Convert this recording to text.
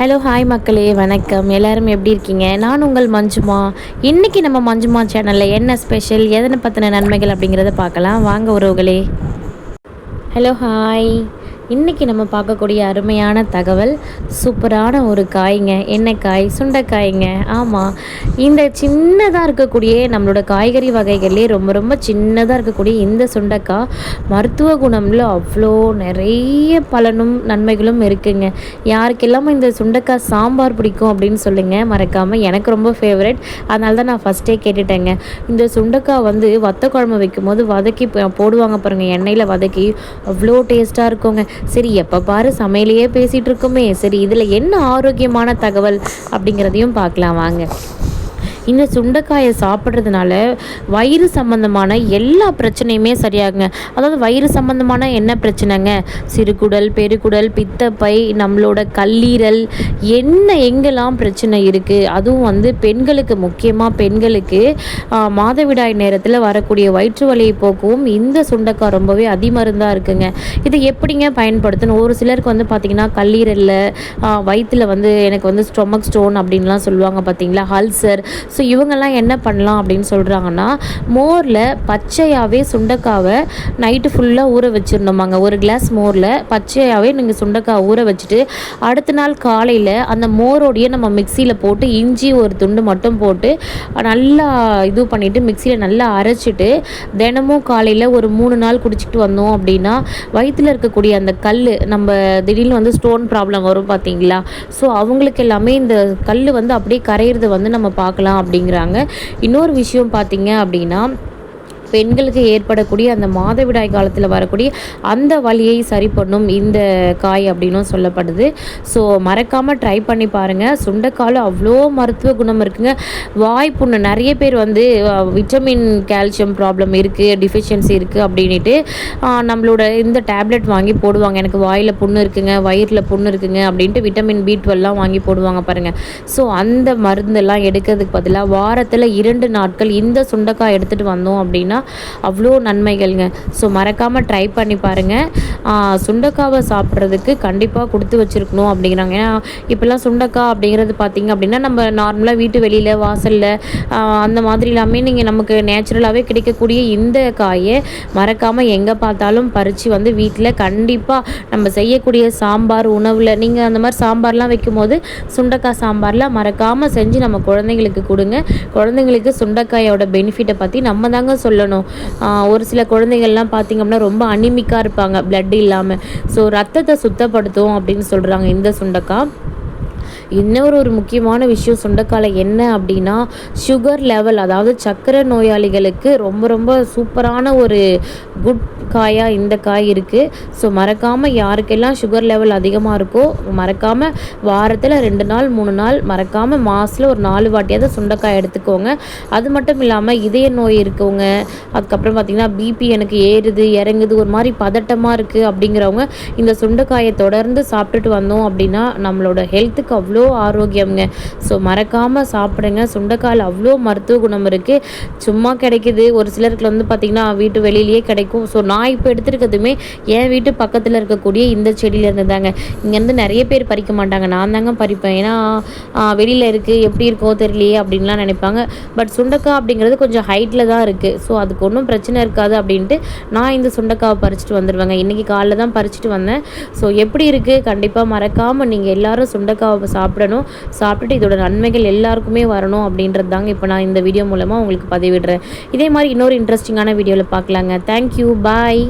Hello hi மக்களே வணக்கம். எல்லாரும் எப்படி இருக்கீங்க? நான் உங்கள் மஞ்சுமா. இன்றைக்கி நம்ம மஞ்சுமா சேனலில் என்ன ஸ்பெஷல் எதனை பற்றின நன்மைகள் அப்படிங்கிறத பார்க்கலாம். வாங்க உறவுகளே. ஹலோ ஹாய் இன்றைக்கி நம்ம பார்க்கக்கூடிய அருமையான தகவல் சூப்பரான ஒரு காய்ங்க. என்ன காய்? சுண்டைக்காய்ங்க. ஆமாம் இந்த சின்னதாக இருக்கக்கூடிய நம்மளோட காய்கறி வகைகள்லேயே ரொம்ப ரொம்ப சின்னதாக இருக்கக்கூடிய இந்த சுண்டைக்காய் மருத்துவ குணமில் அவ்வளோ நிறைய பலனும் நன்மைகளும் இருக்குங்க. யாருக்கெல்லாம் இந்த சுண்டைக்காய் சாம்பார் பிடிக்கும் அப்படின்னு சொல்லுங்கள் மறக்காமல் எனக்கு ரொம்ப ஃபேவரட் அதனால தான் நான் ஃபஸ்ட்டே கேட்டுட்டேங்க. இந்த சுண்டைக்காய் வந்து வத்த குழம்பு வைக்கும்போது வதக்கி போடுவாங்க பாருங்கள் எண்ணெயில் வதக்கி அவ்வளோ டேஸ்ட்டாக இருக்குங்க. சரி எப்போ பாரு சமையலையே பேசிகிட்டு இருக்கோமே. சரி இதில் என்ன ஆரோக்கியமான தகவல் அப்படிங்கிறதையும் பார்க்கலாம். வாங்க. இந்த சுண்டைக்காயை சாப்பிட்றதுனால வயிறு சம்மந்தமான எல்லா பிரச்சனையுமே சரியாகுங்க. அதாவது வயிறு சம்மந்தமான என்ன பிரச்சனைங்க? சிறுகுடல் பெருக்குடல் பித்தப்பை நம்மளோட கல்லீரல் என்ன எங்கெல்லாம் பிரச்சனை இருக்குது அதுவும் வந்து பெண்களுக்கு முக்கியமாக பெண்களுக்கு மாதவிடாய் நேரத்தில் வரக்கூடிய வயிற்று வலியை போக்கவும் இந்த சுண்டைக்காய் ரொம்பவே அதிமருந்தாக இருக்குங்க. இதை எப்படிங்க பயன்படுத்தணும்? ஒரு சிலருக்கு வந்து பார்த்திங்கன்னா கல்லீரலில் வயிற்றில் வந்து எனக்கு வந்து ஸ்டொமக் ஸ்டோன் அப்படின்லாம் சொல்லுவாங்க பார்த்தீங்களா ஹல்சர் ஸோ இவங்கெல்லாம் என்ன பண்ணலாம் அப்படின்னு சொல்கிறாங்கன்னா மோரில் பச்சையாகவே சுண்டைக்காவை நைட்டு ஃபுல்லாக ஊற வச்சுருந்தோமாங்க ஒரு கிளாஸ் மோரில் பச்சையாகவே நீங்கள் சுண்டைக்காய் ஊற வச்சுட்டு அடுத்த நாள் காலையில் அந்த மோரோடையே நம்ம மிக்சியில் போட்டு இஞ்சி ஒரு துண்டு மட்டும் போட்டு நல்லா இது பண்ணிவிட்டு மிக்சியில் நல்லா அரைச்சிட்டு தினமும் காலையில் ஒரு மூணு நாள் குடிச்சிட்டு வந்தோம் அப்படின்னா வயிற்றில் இருக்கக்கூடிய அந்த கல் நம்ம திடீர்னு வந்து ஸ்டோன் ப்ராப்ளம் வரும் பார்த்தீங்களா ஸோ அவங்களுக்கு எல்லாமே இந்த கல் வந்து அப்படியே கரையிறது வந்து நம்ம பார்க்கலாம். அப்படிங்கிறாங்க. இன்னொரு விஷயம் பார்த்தீங்க அப்படின்னா பெண்களுக்கு ஏற்படக்கூடிய அந்த மாதவிடாய் காலத்தில் வரக்கூடிய அந்த வழியை சரி பண்ணும் இந்த காய் அப்படின்னும் சொல்லப்படுது. ஸோ மறக்காமல் ட்ரை பண்ணி பாருங்கள் சுண்டைக்காலும் அவ்வளோ மருத்துவ குணம் இருக்குங்க. வாய் புண்ணு நிறைய பேர் வந்து விட்டமின் கால்சியம் ப்ராப்ளம் இருக்குது டிஃபிஷியன்சி இருக்குது அப்படின்ட்டு நம்மளோட இந்த டேப்லெட் வாங்கி போடுவாங்க. எனக்கு வாயில் புண்ணு இருக்குங்க வயிறில் புண்ணு இருக்குங்க அப்படின்ட்டு விட்டமின் பி டுவெல்லாம் வாங்கி போடுவாங்க பாருங்கள் ஸோ அந்த மருந்தெல்லாம் எடுக்கிறதுக்கு பதிலாக வாரத்தில் இரண்டு நாட்கள் இந்த சுண்டைக்காய் எடுத்துகிட்டு வந்தோம் அப்படின்னா அவ்வளோ நன்மைகள்ங்க. ஸோ மறக்காமல் ட்ரை பண்ணி பாருங்கள் சுண்டக்காவை சாப்பிட்றதுக்கு கண்டிப்பாக கொடுத்து வச்சுருக்கணும் அப்படிங்கிறாங்க. ஏன்னா இப்போல்லாம் சுண்டக்காய் அப்படிங்கிறது பார்த்திங்க அப்படின்னா நம்ம நார்மலாக வீட்டு வெளியில் வாசலில் அந்த மாதிரி எல்லாமே நீங்கள் நமக்கு நேச்சுரலாகவே கிடைக்கக்கூடிய இந்த காயை மறக்காமல் எங்கே பார்த்தாலும் பறித்து வந்து வீட்டில் கண்டிப்பாக நம்ம செய்யக்கூடிய சாம்பார் உணவில் நீங்கள் அந்த மாதிரி சாம்பார்லாம் வைக்கும்போது சுண்டக்காய் சாம்பாரில் மறக்காமல் செஞ்சு நம்ம குழந்தைங்களுக்கு கொடுங்க. குழந்தைங்களுக்கு சுண்டக்காயோட பெனிஃபிட்டை பற்றி நம்ம தாங்க சொல்லணும். ஒரு சில குழந்தைகள்லாம் பார்த்திங்க அப்படின்னா ரொம்ப அனிமிக்காக இருப்பாங்க பிளட் இல்லாமல் ஸோ ரத்தத்தை சுத்தப்படுத்தும் அப்படின்னு சொல்கிறாங்க இந்த சுண்டக்காய் இன்னொரு ஒரு முக்கியமான விஷயம் சுண்டைக்காலை என்ன அப்படின்னா சுகர் லெவல் அதாவது சர்க்கரை நோயாளிகளுக்கு ரொம்ப ரொம்ப சூப்பரான ஒரு குட் காயாக இந்த காய் இருக்குது ஸோ மறக்காமல் யாருக்கெல்லாம் சுகர் லெவல் அதிகமாக இருக்கோ மறக்காமல் வாரத்தில் ரெண்டு நாள் மூணு நாள் மறக்காமல் மாதத்தில் ஒரு நாலு வாட்டியாவது சுண்டைக்காய் எடுத்துக்கோங்க. அது மட்டும் இல்லாமல் இதய நோய் இருக்கவங்க அதுக்கப்புறம் பார்த்திங்கன்னா பிபி எனக்கு ஏறுது இறங்குது ஒரு மாதிரி பதட்டமாக இருக்குது அப்படிங்கிறவங்க இந்த சுண்டைக்காயை தொடர்ந்து சாப்பிட்டுட்டு வந்தோம் அப்படின்னா நம்மளோட ஹெல்த்துக்கு அவ்வளோ ஆரோக்கியம்ங்க. ஸோ மறக்காமல் சாப்பிடுங்க. சுண்டைக்கால் அவ்வளோ மருத்துவ குணம் இருக்குது சும்மா கிடைக்குது. ஒரு சிலருக்கு வந்து பார்த்திங்கன்னா வீட்டு வெளியிலேயே கிடைக்கும். ஸோ நான் நான் இப்போ எடுத்துருக்கிறதுமே என் வீட்டு பக்கத்தில் இருக்கக்கூடிய இந்த செடியிலேருந்து தாங்க. இங்கேருந்து நிறைய பேர் பறிக்க மாட்டாங்க. நான் தாங்க பறிப்பேன். ஏன்னா வெளியில் இருக்குது எப்படி இருக்கோ தெரியலையே அப்படின்லாம் நினைப்பாங்க. பட் சுண்டக்காய் அப்படிங்கிறது கொஞ்சம் ஹைட்டில் தான் இருக்குது ஸோ அதுக்கு ஒன்றும் பிரச்சனை இருக்காது அப்படின்ட்டு நான் இந்த சுண்டக்காவை பறிச்சுட்டு வந்துடுவேங்க இன்றைக்கி காலைல தான் பறிச்சுட்டு வந்தேன். ஸோ எப்படி இருக்குது கண்டிப்பாக மறக்காமல் நீங்கள் எல்லோரும் சுண்டக்காவை சாப்பிடணும். சாப்பிட்டுட்டு இதோட நன்மைகள் எல்லாருக்குமே வரணும் அப்படின்றது தாங்க இப்போ நான் இந்த வீடியோ மூலமாக உங்களுக்கு பதிவிடுறேன். இதே மாதிரி இன்னொரு இன்ட்ரெஸ்டிங்கான வீடியோவில் பார்க்கலாங்க. Thank you bye